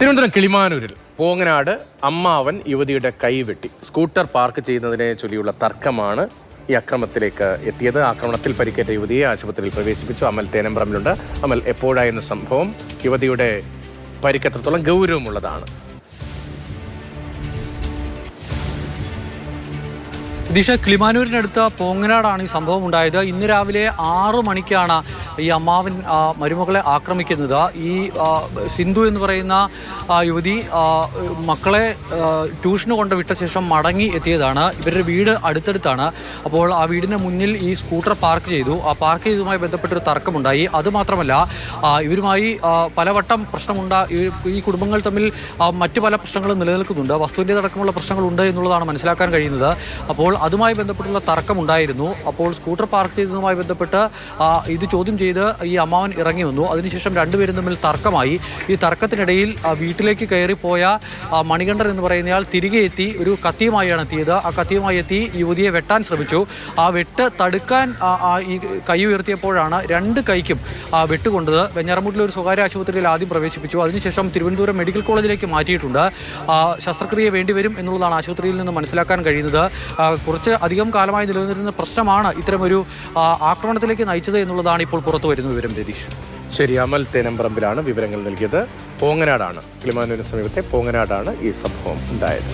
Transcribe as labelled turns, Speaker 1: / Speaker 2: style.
Speaker 1: തിരുവനന്തപുരം കിളിമാനൂരിൽ പോങ്ങനാട് അമ്മാവൻ യുവതിയുടെ കൈവെട്ടി scooter park ചെയ്യുന്നതിനെ ചൊല്ലിയുള്ള തർക്കമാണ് ഈ അക്രമത്തിലേക്ക് എത്തിയത്. ആക്രമണത്തിൽ പരിക്കേറ്റ യുവതിയെ ആശുപത്രിയിൽ പ്രവേശിപ്പിച്ചു. അമൽ തേനമ്പ്രമിലുണ്ട്. അമൽ എപ്പോഴായിരുന്ന സംഭവം? യുവതിയുടെ പരിക്കെത്രത്തോളം ഗൗരവമുള്ളതാണ്?
Speaker 2: ദിശ കിളിമാനൂരിനടുത്ത് പോങ്ങനാടാണ് ഈ സംഭവം ഉണ്ടായത്. ഇന്ന് രാവിലെ ആറു മണിക്കാണ് ഈ അമ്മാവൻ മരുമകളെ ആക്രമിക്കുന്നത്. ഈ സിന്ധു എന്ന് പറയുന്ന യുവതി മക്കളെ ട്യൂഷന് കൊണ്ട് വിട്ട ശേഷം മടങ്ങി എത്തിയതാണ്. ഇവരുടെ വീട് അടുത്തടുത്താണ്. അപ്പോൾ ആ വീടിന് മുന്നിൽ ഈ സ്കൂട്ടർ പാർക്ക് ചെയ്തു. ആ പാർക്ക് ചെയ്തതുമായി ബന്ധപ്പെട്ടൊരു തർക്കമുണ്ടായി. അതുമാത്രമല്ല ഇവരുമായി പലവട്ടം പ്രശ്നമുണ്ടാ ഈ- കുടുംബങ്ങൾ തമ്മിൽ മറ്റു പല പ്രശ്നങ്ങളും നിലനിൽക്കുന്നുണ്ട്. വസ്തുവിന്റെ അടക്കമുള്ള പ്രശ്നങ്ങളുണ്ട് എന്നുള്ളതാണ് മനസ്സിലാക്കാൻ കഴിയുന്നത്. അപ്പോൾ അതുമായി ബന്ധപ്പെട്ടുള്ള തർക്കമുണ്ടായിരുന്നു. അപ്പോൾ സ്കൂട്ടർ പാർക്ക് ചെയ്തതുമായി ബന്ധപ്പെട്ട് ഇത് ചോദ്യം ചെയ്ത് ഈ അമ്മാവൻ ഇറങ്ങി വന്നു. അതിനുശേഷം രണ്ടുപേരും തമ്മിൽ തർക്കമായി. ഈ തർക്കത്തിനിടയിൽ വീട്ടിലേക്ക് കയറിപ്പോയ മണികണ്ഠൻ എന്ന് പറയുന്നയാൾ തിരികെ എത്തി ഒരു കത്തിയുമായാണ് എത്തിയത്. ആ കത്തിയുമായി എത്തി യുവതിയെ വെട്ടാൻ ശ്രമിച്ചു. ആ വെട്ട് തടുക്കാൻ ഈ കൈ ഉയർത്തിയപ്പോഴാണ് രണ്ട് കൈക്കും വെട്ടുകൊണ്ടത്. വെഞ്ഞാറമൂട്ടിലെ ഒരു സ്വകാര്യ ആശുപത്രിയിൽ ആദ്യം പ്രവേശിപ്പിച്ചു. അതിനുശേഷം തിരുവനന്തപുരം മെഡിക്കൽ കോളേജിലേക്ക് മാറ്റിയിട്ടുണ്ട്. ശസ്ത്രക്രിയ വേണ്ടിവരും എന്നുള്ളതാണ് ആശുപത്രിയിൽ നിന്ന് മനസ്സിലാക്കാൻ കഴിയുന്നത്. കുറച്ച് അധികം കാലമായി നിലനിന്നിരുന്ന പ്രശ്നമാണ് ഇത്തരമൊരു ആക്രമണത്തിലേക്ക് നയിച്ചത് എന്നുള്ളതാണ് ഇപ്പോൾ പുറത്തു വരുന്ന വിവരം രതീഷ്.
Speaker 1: ശരി അമൽ തേനമ്പറമ്പിലാണ് വിവരങ്ങൾ നൽകിയത്. പോങ്ങനാടാണ് കിളിമാനൂരിന് സമീപത്തെ പോങ്ങനാടാണ് ഈ സംഭവം ഉണ്ടായത്.